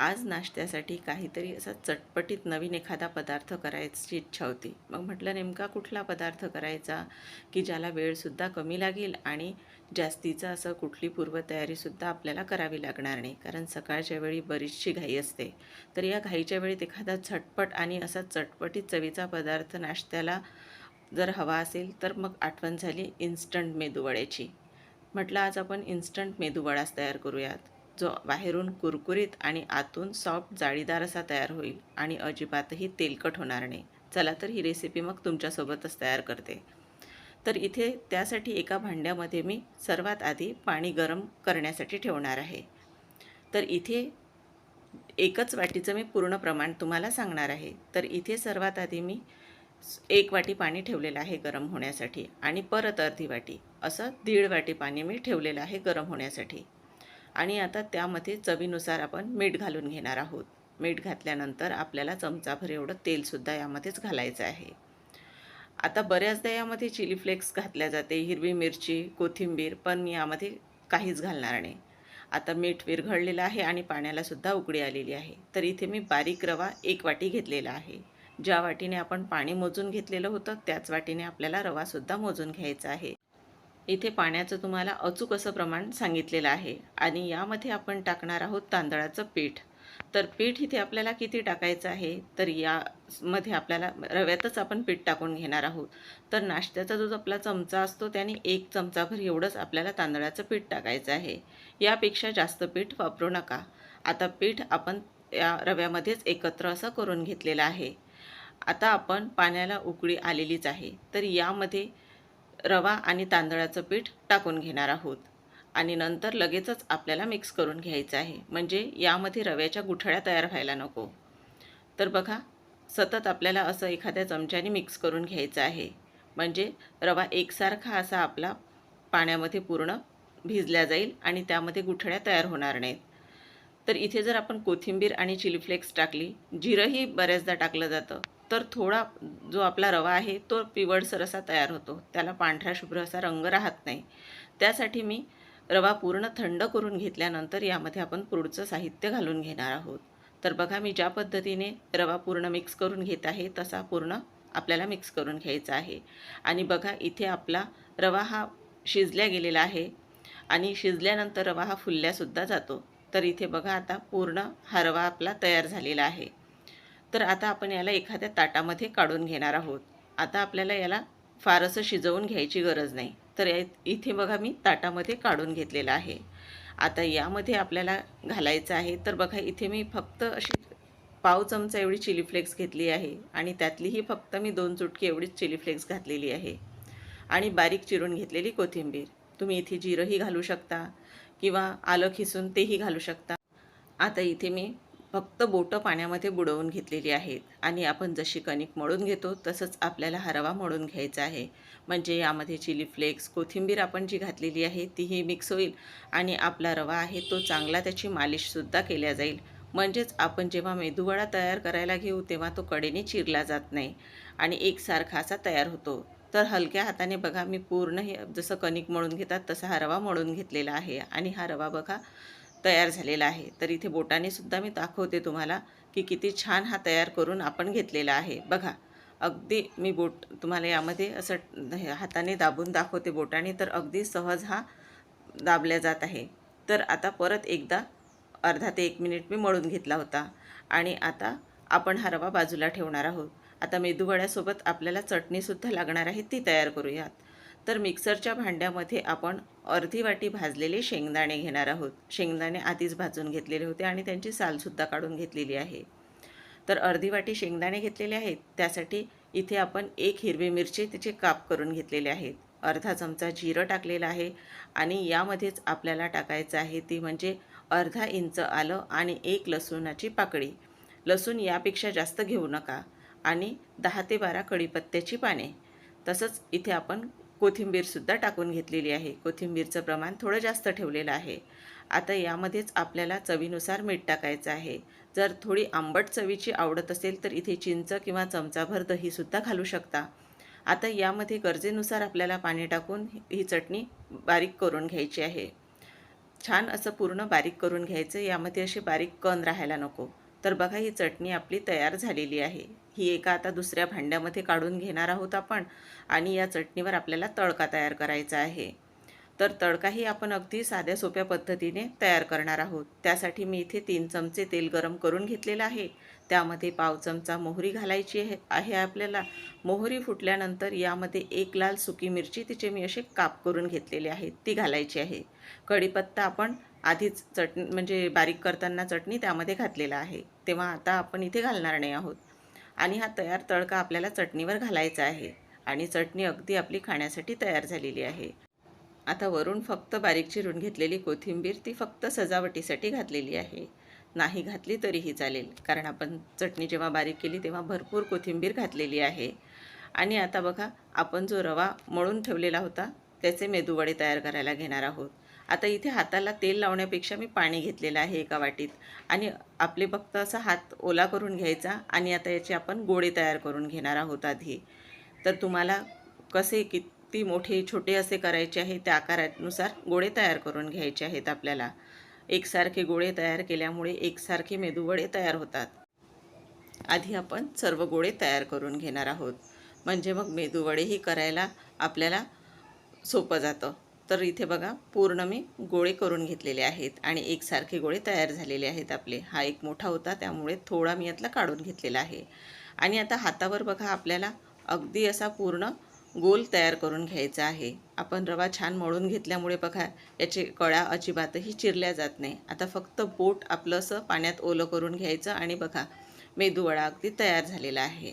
आज नाश्त्यासाठी काहीतरी असा चटपटीत नवीन एखादा पदार्थ करायची इच्छा होती. मग म्हटलं नेमका कुठला पदार्थ करायचा की ज्याला वेळसुद्धा कमी लागेल आणि जास्तीचं असं कुठली पूर्वतयारीसुद्धा आपल्याला करावी लागणार नाही? कारण सकाळच्या वेळी बरीचशी घाई असते. तर या घाईच्या वेळीत एखादा झटपट आणि असा चटपटीत चवीचा पदार्थ नाश्त्याला जर हवा असेल तर मग आठवण झाली इन्स्टंट मेदूवड्याची म्हटलं आज आपण इन्स्टंट मेदूवडाच तयार करूयात. जो बाहेरून कुरकुरीत आणि आतून सॉफ्ट जाळीदार असा तयार होईल आणि अजिबातही तेलकट होणार नाही. चला तर ही रेसिपी मग तुमच्यासोबतच तयार करते. तर इथे त्यासाठी एका भांड्यामध्ये मी सर्वात आधी पाणी गरम करण्यासाठी ठेवणार आहे. तर इथे एकच वाटीचं मी पूर्ण प्रमाण तुम्हाला सांगणार आहे. तर इथे सर्वात आधी मी एक वाटी पाणी ठेवलेलं आहे गरम होण्यासाठी आणि परत अर्धी वाटी. असं दीड वाटी पाणी मी ठेवलेलं आहे गरम होण्यासाठी. आणि आता त्यामध्ये चवीनुसार आपण मीठ घालून घेणार आहोत. मीठ घातल्यानंतर आपल्याला चमचाभर एवढं तेलसुद्धा यामध्येच घालायचं आहे. आता बऱ्याचदा यामध्ये चिली फ्लेक्स घातल्या जाते हिरवी मिरची कोथिंबीर पण मी यामध्ये काहीच घालणार नाही. आता मीठ विरघळलेलं आहे आणि पाण्यालासुद्धा उकडी आलेली आहे. तर इथे मी बारीक रवा एक वाटी घेतलेला आहे. ज्या वाटीने आपण पाणी मोजून घेतलेलं होतं त्याच वाटीने आपल्याला रवासुद्धा मोजून घ्यायचा आहे. इथे पाण्याचं तुम्हाला अचूक असं प्रमाण सांगितलेलं आहे. आणि यामध्ये आपण टाकणार आहोत तांदळाचं पीठ. तर पीठ इथे आपल्याला किती टाकायचं आहे? तर यामध्ये आपल्याला रव्यातच आपण पीठ टाकून घेणार आहोत. तर नाश्त्याचा जो आपला चमचा असतो त्याने एक चमचाभर एवढंच आपल्याला तांदळाचं पीठ टाकायचं आहे. यापेक्षा जास्त पीठ वापरू नका. आता पीठ आपण या रव्यामध्येच एकत्र असं करून घेतलेलं आहे. आता आपण पाण्याला उकळी आलेलीच आहे. तर यामध्ये रवा आणि तांदळाचं पीठ टाकून घेणार आहोत. आणि नंतर लगेचच आपल्याला मिक्स करून घ्यायचं आहे. म्हणजे यामध्ये रव्याच्या गुठळ्या तयार व्हायला नको. तर बघा सतत आपल्याला असं एखाद्या चमच्याने मिक्स करून घ्यायचं आहे. म्हणजे रवा एकसारखा असा आपला पाण्यामध्ये पूर्ण भिजल्या जाईल आणि त्यामध्ये गुठळ्या तयार होणार नाहीत. तर इथे जर आपण कोथिंबीर आणि चिली फ्लेक्स टाकली जिरंही बऱ्याचदा टाकलं जातं. तर थोडा जो आपला रवा आहे तो पिवळसर असा तयार होतो. त्याला पांढरा शुभ्र असा रंग राहत नाही. त्यासाठी मी रवा पूर्ण थंड करून घेतल्यानंतर यामध्ये आपण पुढचं साहित्य घालून घेणार आहोत. तर बघा मी ज्या पद्धतीने रवा पूर्ण मिक्स करून घेत आहे तसा पूर्ण आपल्याला मिक्स करून घ्यायचा आहे. आणि बघा इथे आपला रवा हा शिजल्या गेलेला आहे आणि शिजल्यानंतर रवा हा फुलल्यासुद्धा जातो. तर इथे बघा आता पूर्ण हा रवा आपला तयार झालेला आहे. तर आता आपण याला एखाद्या ताटामध्ये काढून घेणार आहोत. आता आपल्याला याला फारसं शिजवून घ्यायची गरज नाही. तर या इथे बघा मी ताटामध्ये काढून घेतलेलं आहे. आता यामध्ये आपल्याला घालायचं आहे. तर बघा इथे मी फक्त अशी पाव चमचा एवढी चिली फ्लेक्स घेतली आहे. आणि त्यातलीही फक्त मी दोन चुटकी एवढीच चिली फ्लेक्स घातलेली आहे. आणि बारीक चिरून घेतलेली कोथिंबीर. तुम्ही इथे जिरंही घालू शकता किंवा आलं खिसून तेही घालू शकता. आता इथे मी फक्त बोटं पाण्यामध्ये बुडवून घेतलेली आहेत. आणि आपण जशी कणिक मळून घेतो तसंच आपल्याला हा रवा मळून घ्यायचा आहे. म्हणजे यामध्ये चिली फ्लेक्स कोथिंबीर आपण जी घातलेली आहे तीही मिक्स होईल. आणि आपला रवा आहे तो चांगला त्याची मालिशसुद्धा केल्या जाईल. म्हणजेच आपण जेव्हा मेदूवडा तयार करायला घेऊ तेव्हा तो कडेने चिरला जात नाही. आणि एकसारखा असा तयार होतो. तर हलक्या हाताने बघा मी पूर्ण हे जसं कणिक मळून घेतात तसा हा रवा मळून घेतलेला आहे. आणि हा रवा बघा तयार झालेला आहे. तर इथे बोटाने सुद्धा मी दाखवते तुम्हाला की किती छान हा तयार करून आपण घेतलेला आहे. बघा अगदी मी बोट तुम्हाला यामध्ये असं हाताने दाबून दाखवते बोटाने तर अगदी सहज हा दाबल्या जात आहे. तर आता परत एकदा अर्धा ते एक मिनिट मी मळून घेतला होता आणि आता आपण हा रवा बाजूला ठेवणार आहोत. आता मेदूवड्यासोबत आपल्याला चटणीसुद्धा लागणार आहे ती तयार करूयात. तर मिक्सरच्या भांड्यामध्ये आपण अर्धी वाटी भाजलेले शेंगदाणे घेणार आहोत. शेंगदाणे आधीच भाजून घेतलेले होते आणि त्यांची सालसुद्धा काढून घेतलेली आहे. तर अर्धी वाटी शेंगदाणे घेतलेले आहेत. त्यासाठी इथे आपण एक हिरवी मिरची तिचे काप करून घेतलेले आहेत. अर्धा चमचा जिरं टाकलेलं आहे आणि यामध्येच आपल्याला टाकायचं आहे ती म्हणजे अर्धा इंच आलं आणि एक लसूणाची पाकळी. लसूण यापेक्षा जास्त घेऊ नका आणि दहा ते बारा कढीपत्त्याची पाने. तसंच इथे आपण कोथिंबीरसुद्धा टाकून घेतलेली आहे. कोथिंबीरचं प्रमाण थोडं जास्त ठेवलेलं आहे. आता यामध्येच आपल्याला चवीनुसार मीठ टाकायचं आहे. जर थोडी आंबट चवीची आवडत असेल तर इथे चिंच किंवा चमचाभर दहीसुद्धा घालू शकता. आता यामध्ये गरजेनुसार आपल्याला पाणी टाकून ही चटणी बारीक करून घ्यायची आहे. छान असं पूर्ण बारीक करून घ्यायचं. यामध्ये असे बारीक कण राहायला नको. तर बघा ही चटणी आपली तयार झालेली आहे. ही एका आता दुसऱ्या भांड्यामध्ये काढून घेणार आहोत आपण आणि या चटणीवर आपल्याला तडका तयार करायचा आहे. तर तडकाही आपण अगदी साध्या सोप्या पद्धतीने तयार करणार आहोत. त्यासाठी मी इथे तीन चमचे तेल गरम करून घेतलेलं आहे. त्यामध्ये पाव चमचा मोहरी घालायची आहे आहे आपल्याला. मोहरी फुटल्यानंतर यामध्ये एक लाल सुकी मिरची तिचे मी असे काप करून घेतलेले आहेत ती घालायची आहे. कढीपत्ता आपण आधीच चट म्हणजे बारीक करताना चटणी त्यामध्ये घातलेला आहे. तेव्हा आता आपण इथे घालणार नाही आहोत. आणि हा तयार तडका आपल्याला चटणीवर घालायचा आहे. आणि चटणी अगदी आपली खाण्यासाठी तयार झालेली आहे. आता वरून फक्त बारीक चिरून घेतलेली कोथिंबीर ती फक्त सजावटीसाठी घातलेली आहे. नाही घातली तरीही चालेल कारण आपण चटणी जेव्हा बारीक केली तेव्हा भरपूर कोथिंबीर घातलेली आहे. आणि आता बघा आपण जो रवा मळून ठेवलेला होता त्याचे मेदूवडे तयार करायला घेणार आहोत. आता इथे हाताला तेल लावण्यापेक्षा मी पाणी घेतलेलं आहे एका वाटीत. आणि आपले फक्त असा हात ओला करून घ्यायचा आणि आता याचे आपण गोळे तयार करून घेणार आहोत आधी. तर तुम्हाला कसे किती मोठे छोटे असे करायचे आहे त्या आकारानुसार गोळे तयार करून घ्यायचे आहेत आपल्याला. एकसारखे गोळे तयार केल्यामुळे एकसारखे मेदूवडे तयार होतात. आधी आपण सर्व गोळे तयार करून घेणार आहोत. म्हणजे मग मेदूवडेही करायला आपल्याला सोपं जातं. तर इथे बघा पूर्ण मी गोळे करून घेतलेले आहेत आणि एकसारखे गोळे तयार झालेले आहेत आपले. हा एक मोठा होता त्यामुळे थोडा मी यातला काढून घेतलेला आहे. आणि आता हातावर बघा आपल्याला अगदी असा पूर्ण गोल तयार करून घ्यायचा आहे. आपण रवा छान मळून घेतल्यामुळे बघा याचे कळ्या अजिबातही चिरल्या जात नाही. आता फक्त बोट आपलं असं पाण्यात ओलं करून घ्यायचं आणि बघा मेदूवडा अगदी तयार झालेला आहे.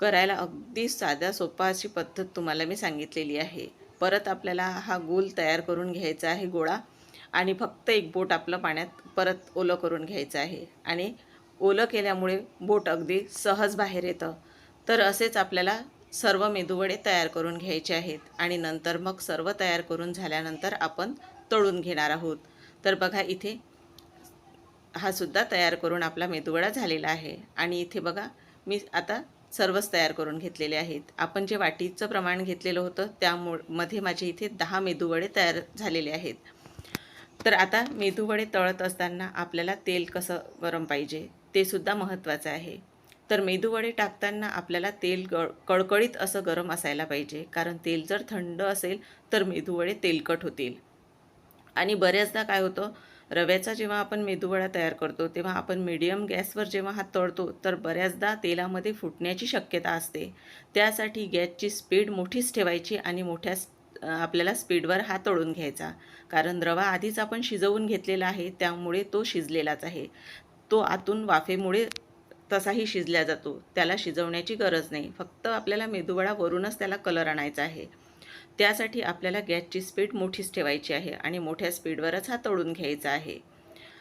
करायला अगदी साध्या सोपा अशी पद्धत तुम्हाला मी सांगितलेली आहे. परत आपल्याला हा गोल तयार करून घ्यायचा आहे गोळा. आणि फक्त एक बोट आपलं पाण्यात परत ओलं करून घ्यायचं आहे. आणि ओलं केल्यामुळे बोट अगदी सहज बाहेर येतं. तर असेच आपल्याला सर्व मेदूवडे तयार करून घ्यायचे आहेत. आणि नंतर मग सर्व तयार करून झाल्यानंतर आपण तळून घेणार आहोत. तर बघा इथे हा सुद्धा तयार करून आपला मेदूवडा झालेला आहे. आणि इथे बघा मी आता सर्वच तयार करून घेतलेले आहेत. आपण जे वाटीचं प्रमाण घेतलेलं होतं त्यामध्ये माझे इथे दहा मेदूवडे तयार झालेले आहेत. तर आता मेदूवडे तळत असताना आपल्याला तेल कसं गरम पाहिजे ते सुद्धा महत्त्वाचं आहे. तर मेदूवडे टाकताना आपल्याला तेल गळ कळकळीत असं गरम असायला पाहिजे. कारण तेल जर थंड असेल तर मेदूवडे तेलकट होतील. आणि बऱ्याचदा काय होतं रव्याचा जेव्हा आपण मेदूवडा तयार करतो तेव्हा आपण मीडियम गॅसवर जेव्हा हा तळतो तर बऱ्याचदा तेलामध्ये फुटण्याची शक्यता असते. त्यासाठी गॅसची स्पीड मोठीच ठेवायची आणि मोठ्या आपल्याला स्पीडवर हा तळून घ्यायचा. कारण रवा आधीच आपण शिजवून घेतलेला आहे त्यामुळे तो शिजलेलाच आहे. तो आतून वाफेमुळे तसाही शिजल्या जातो. त्याला शिजवण्याची गरज नाही. फक्त आपल्याला मेदूवडा वरूनच त्याला कलर आणायचा आहे. त्यासाठी आपल्याला गॅसची स्पीड मोठीच ठेवायची आहे आणि मोठ्या स्पीडवरच हा तळून घ्यायचा आहे.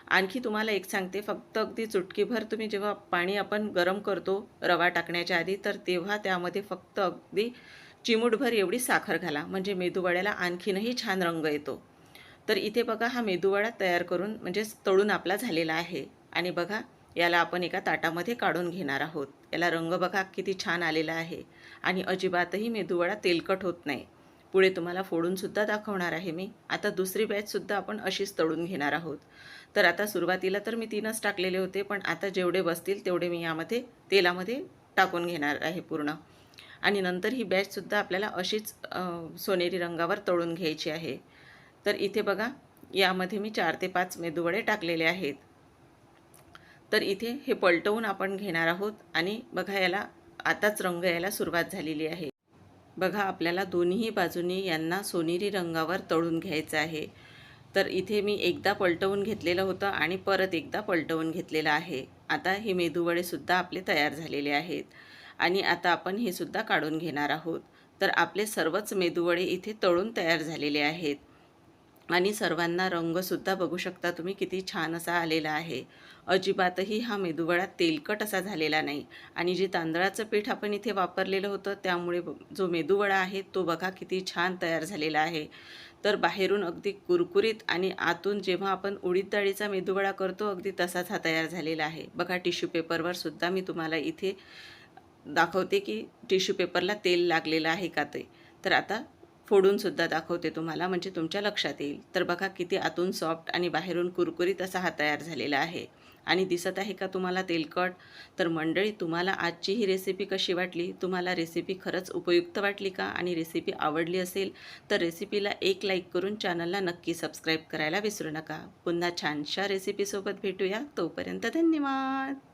आणखी तुम्हाला एक सांगते फक्त अगदी चुटकीभर तुम्ही जेव्हा पाणी आपण गरम करतो रवा टाकण्याच्या आधी तर तेव्हा त्यामध्ये फक्त अगदी चिमूटभर एवढी साखर घाला. म्हणजे मेदूवड्याला आणखीनही छान रंग येतो. तर इथे बघा हा मेदूवडा तयार करून म्हणजे तळून आपला झालेला आहे. आणि बघा याला आपण एका ताटामध्ये काढून घेणार आहोत. याला रंग बघा किती छान आलेला आहे. आणि अजिबातही मेदूवडा तेलकट होत नाही. पुढे तुम्हाला फोडूनसुद्धा दाखवणार आहे मी. आता दुसरी बॅचसुद्धा आपण अशीच तळून घेणार आहोत. तर आता सुरुवातीला तर मी तीनच टाकलेले होते पण आता जेवढे बसतील तेवढे मी यामध्ये तेलामध्ये टाकून घेणार आहे पूर्ण. आणि नंतर ही बॅचसुद्धा आपल्याला अशीच सोनेरी रंगावर तळून घ्यायची आहे. तर इथे बघा यामध्ये मी चार ते पाच मेदूवडे टाकलेले आहेत. तर इथे हे पलटवून आपण घेणार आहोत आणि बघा याला आताच रंग यायला सुरुवात झालेली आहे. बघा आपल्याला दोन्ही बाजूनी यांना सोनेरी रंगावर तळून घ्यायचं आहे. तर इथे मी एकदा पलटवून घेतलेलं होतं आणि परत एकदा पलटवून घेतलेलं आहे. आता हे मेदूवडेसुद्धा आपले तयार झालेले आहेत. आणि आता आपण हे सुद्धा काढून घेणार आहोत. तर आपले सर्वच मेदूवडे इथे तळून तयार झालेले आहेत. आणि सर्वांना रंगसुद्धा बघू शकता तुम्ही किती छान असा आलेला आहे. अजिबातही हा मेदूवडा तेलकट असा झालेला नाही. आणि जे तांदळाचं पीठ आपण इथे वापरलेलं होतं त्यामुळे जो मेदूवडा आहे तो बघा किती छान तयार झालेला आहे. तर बाहेरून अगदी कुरकुरीत आणि आतून जेव्हा आपण उडीद डाळीचा मेदूवडा करतो अगदी तसाच हा तयार झालेला आहे. बघा टिश्यू पेपरवर सुद्धा मी तुम्हाला इथे दाखवते की टिश्यू पेपरला तेल लागलेलं आहे का ते. तर आता फोडूनसुद्धा दाखवते तुम्हाला म्हणजे तुमच्या लक्षात येईल. तर बघा किती आतून सॉफ्ट आणि बाहेरून कुरकुरीत असा हा तयार झालेला आहे. आणि दिसत आहे का तुम्हाला तेलकट? तर मंडळी तुम्हाला आजची ही रेसिपी कशी वाटली? तुम्हाला रेसिपी खरंच उपयुक्त वाटली का? आणि रेसिपी आवडली असेल तर रेसिपीला एक लाईक करून चॅनलला नक्की सबस्क्राईब करायला विसरू नका. पुन्हा छानशा रेसिपीसोबत भेटूया. तोपर्यंत धन्यवाद!